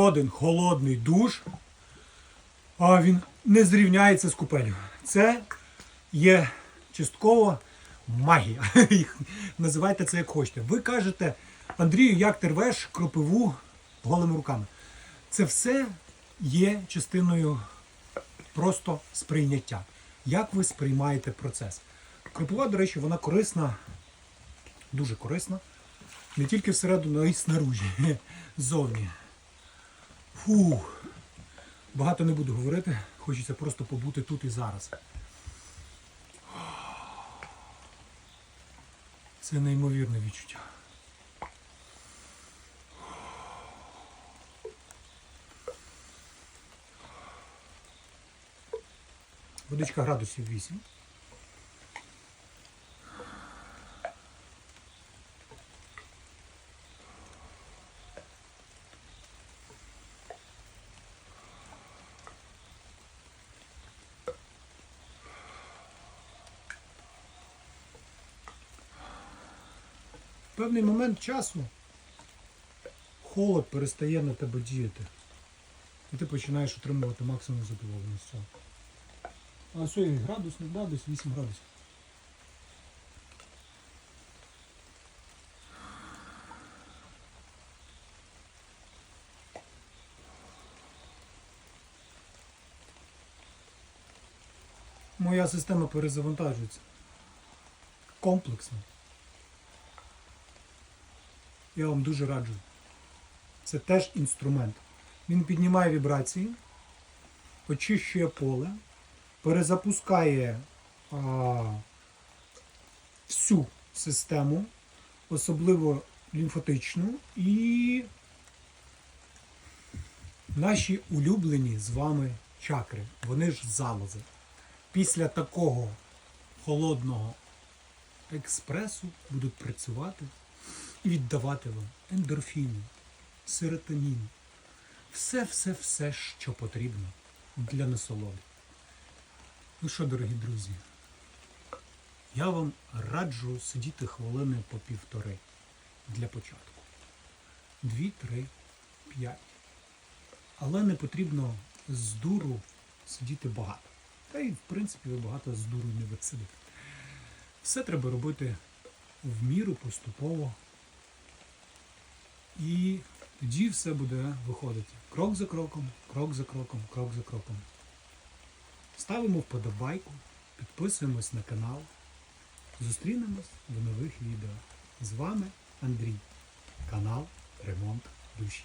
Один холодний душ, а він не зрівняється з купелю. Це є частково магія. Називайте це як хочете. Ви кажете, Андрію, як ти рвеш кропиву голими руками. Це все є частиною просто сприйняття. Як ви сприймаєте процес? Кропива, до речі, вона корисна, дуже корисна. Не тільки всередину, а й снаружі, ззовні. Фух. Багато не буду говорити, хочеться просто побути тут і зараз. Це неймовірне відчуття. Водичка градусів 8. Певний момент часу холод перестає на тебе діяти. І ти починаєш отримувати максимум задоволення з цього. А все, і градус, не градус, 8 градусів. Моя система перезавантажується. Комплексно. Я вам дуже раджу. Це теж інструмент. Він піднімає вібрації, очищує поле, перезапускає а, всю систему, особливо лімфатичну, і наші улюблені з вами чакри. Вони ж залози. Після такого холодного експресу будуть працювати і віддавати вам ендорфіни, серотонін, все-все-все, що потрібно для насолоди. Ну що, дорогі друзі, я вам раджу сидіти хвилини по півтори для початку. Дві, три, п'ять. Але не потрібно з дуру сидіти багато. Та й, в принципі, ви багато з дуру не висидите. Все треба робити в міру поступово. І тоді все буде виходити крок за кроком, крок за кроком, крок за кроком. Ставимо вподобайку, підписуємось на канал. Зустрінемось в нових відео. З вами Андрій. Канал Ремонт Душі.